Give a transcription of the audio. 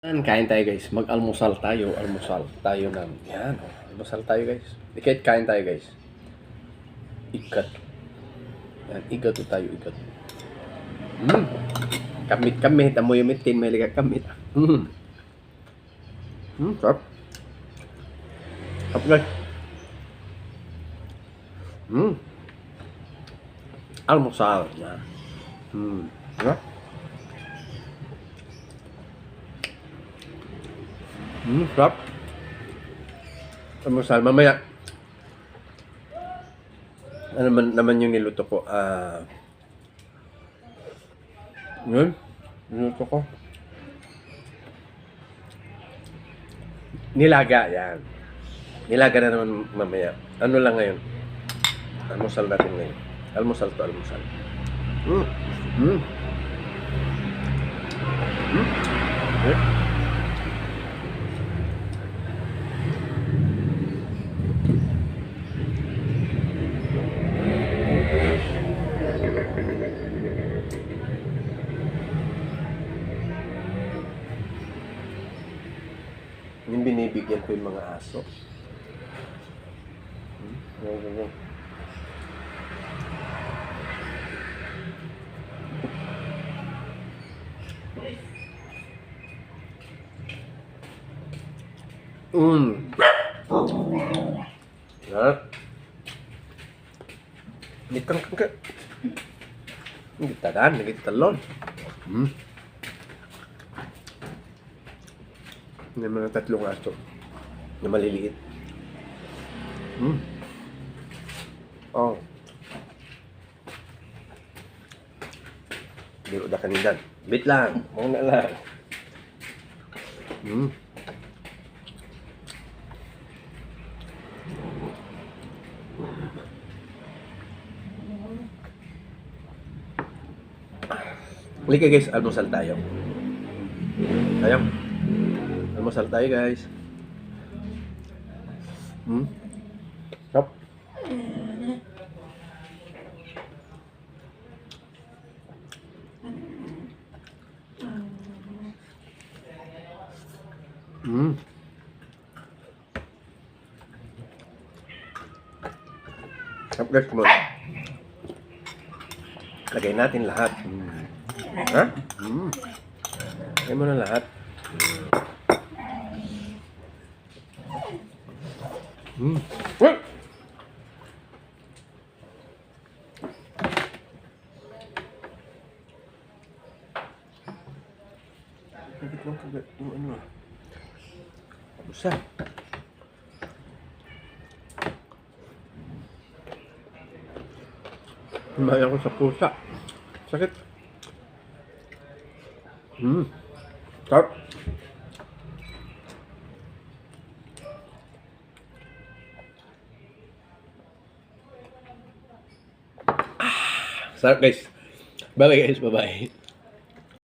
Yan, kain tayo guys. Mag-almusal tayo. Almusal tayo ng... Yan, oh. almusal tayo guys. Ikit, kain tayo guys. Ikat. Yan, ikat tayo, ikat. Mm. Kamit, kamit. Amoy yung mitin, may liga kamit. Mm. Mm, sarap. Sarap guys. Mm. Almusal. Yan. Mm. Sarap. Sarap. Almusal, mamaya. Ano naman, naman yung niluto ko? Ah... yun. Niluto ko. Nilaga, yan. Nilaga na naman mamaya. Ano lang ngayon? Almusal natin ngayon. Almusal to, almusal. Hmm. Hmm. Hmm. Eh? Yung binibigyan ko yung mga aso. Hmm? Yan, yan, yan. Mm. Yan. Nitang ka. Nagitagan, nagitalon. Hmm. May mga tatlong aso na maliliit. Hmm. Oh. Biro da kanidan. Bit lang. Muna lang. Hmm. Halika guys, almusal tayo. Tayo. Almusal tayo guys. Hmm? Sarap. Hmm. Sarap guys, come on. Lagay natin lahat. Hmm. Ha? Hmm. Lagay mo na lahat. Hmm. Ano ah? Usa. Lumaya ko sa pusa. Sakit. Hmm. Sarap. Sarap guys. Bye bye guys. Bye bye.